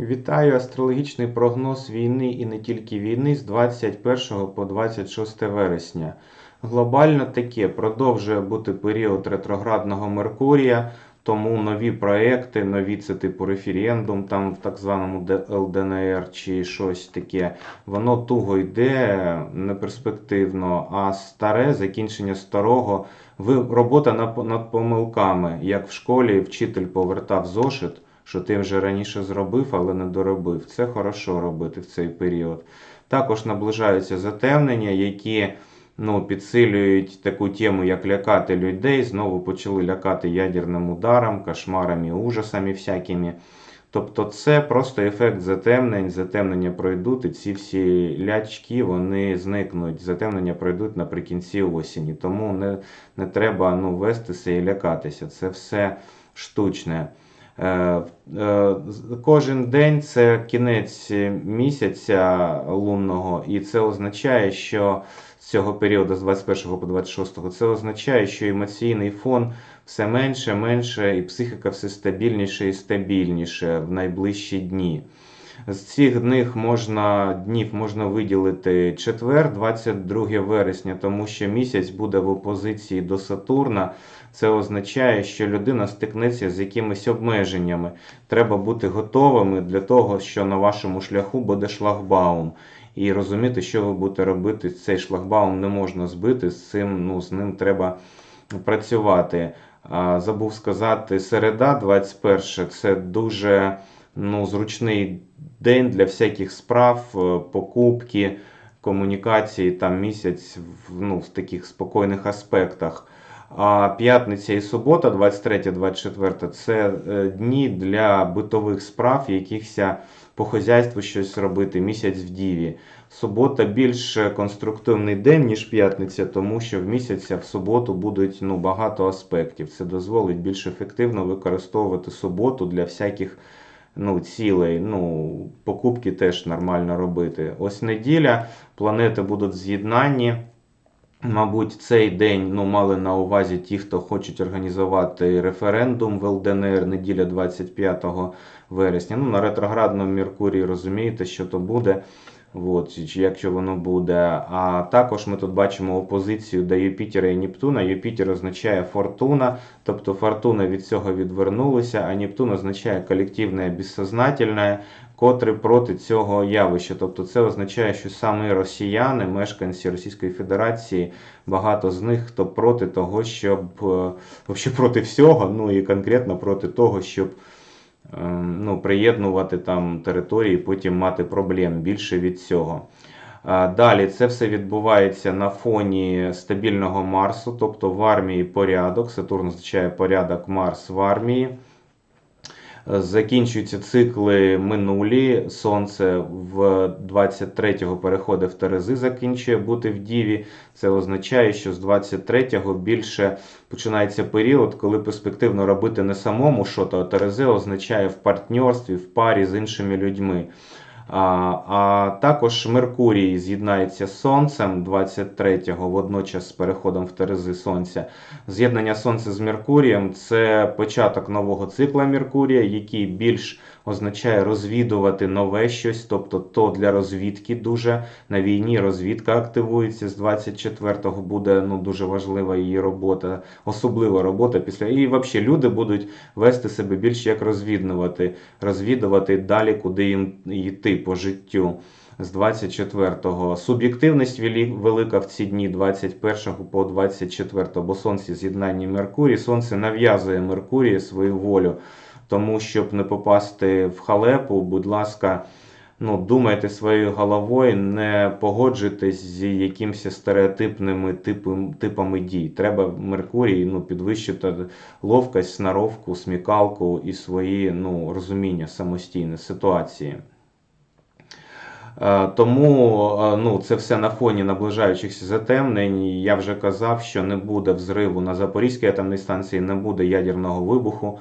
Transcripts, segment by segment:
Вітаю астрологічний прогноз війни і не тільки війни з 21 по 26 вересня. Глобально таке продовжує бути період ретроградного Меркурія, тому нові проекти, нові це типу референдум, там в так званому ЛДНР чи щось таке, воно туго йде неперспективно, а старе закінчення старого ви- робота над помилками, як в школі вчитель повертав зошит що ти вже раніше зробив, але не доробив. Це хорошо робити в цей період. Також наближаються затемнення, які ну, підсилюють таку тему, як лякати людей. Знову почали лякати ядерним ударом, кошмарами, ужасами всякими. Тобто це просто ефект затемнень, затемнення пройдуть, і ці всі лячки вони зникнуть. Затемнення пройдуть наприкінці осені. Тому не, не треба ну, вестися і лякатися. Це все штучне. Е, е, Кожен день це кінець місяця лунного, і це означає, що з цього періоду з 21 по 26 це означає, що емоційний фон все менше, менше, і психіка все стабільніше і стабільніше в найближчі дні. З цих днів можна, днів можна виділити четвер, 22 вересня, тому що місяць буде в опозиції до Сатурна. Це означає, що людина стикнеться з якимись обмеженнями. Треба бути готовими для того, що на вашому шляху буде шлагбаум. І розуміти, що ви будете робити. Цей шлагбаум не можна збити, з цим ну, з ним треба працювати. Забув сказати, середа, 21 це дуже ну, зручний день для всяких справ, е, покупки, комунікації, там місяць в, ну, в таких спокійних аспектах. А п'ятниця і субота, 23-24, це е, дні для битових справ, якихось по хозяйству щось робити, місяць в діві. Субота більш конструктивний день, ніж п'ятниця, тому що в місяця в суботу будуть ну, багато аспектів. Це дозволить більш ефективно використовувати суботу для всяких ну, цілей. Ну, покупки теж нормально робити. Ось неділя, планети будуть в з'єднанні. Мабуть, цей день ну, мали на увазі ті, хто хочуть організувати референдум в ЛДНР неділя 25 вересня. Ну, на ретроградному Меркурії розумієте, що то буде. От, якщо воно буде. А також ми тут бачимо опозицію до Юпітера і Нептуна. Юпітер означає фортуна, тобто фортуна від цього відвернулася, а Нептун означає колективне безсознательне, котре проти цього явища. Тобто це означає, що саме росіяни, мешканці Російської Федерації, багато з них хто проти того, щоб е, проти всього, ну і конкретно проти того, щоб ну, приєднувати там території, потім мати проблем більше від цього. Далі це все відбувається на фоні стабільного Марсу, тобто в армії порядок. Сатурн означає порядок Марс в армії. Закінчуються цикли минулі. Сонце в 23-го переходить в Терези, закінчує бути в Діві. Це означає, що з 23-го більше починається період, коли перспективно робити не самому що а Терези означає в партнерстві, в парі з іншими людьми. А, а також Меркурій з'єднається з Сонцем 23-го, водночас з переходом в Терези Сонця. З'єднання Сонця з Меркурієм це початок нового цикла Меркурія, який більш означає розвідувати нове щось, тобто то для розвідки дуже на війні розвідка активується з 24-го буде ну, дуже важлива її робота, особлива робота після. І взагалі люди будуть вести себе більш як розвідувати, розвідувати далі, куди їм йти по життю. З 24-го. Суб'єктивність велика в ці дні 21 по 24, бо Сонце з'єднання Меркурій. Сонце нав'язує Меркурію свою волю. Тому, щоб не попасти в халепу, будь ласка, ну, думайте своєю головою, не погоджуйтесь з якимось стереотипними типи- типами дій. Треба Меркурій ну, підвищити ловкость, сноровку, смікалку і свої ну, розуміння самостійне ситуації. Е, Тому е, ну, це все на фоні наближаючихся затемнень. Я вже казав, що не буде взриву на Запорізькій атомній станції, не буде ядерного вибуху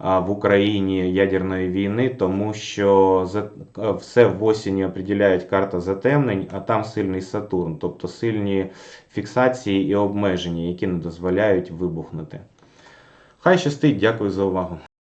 в Україні ядерної війни, тому що е, все в осені определяють карта затемнень, а там сильний Сатурн, тобто сильні фіксації і обмеження, які не дозволяють вибухнути. Хай щастить, дякую за увагу.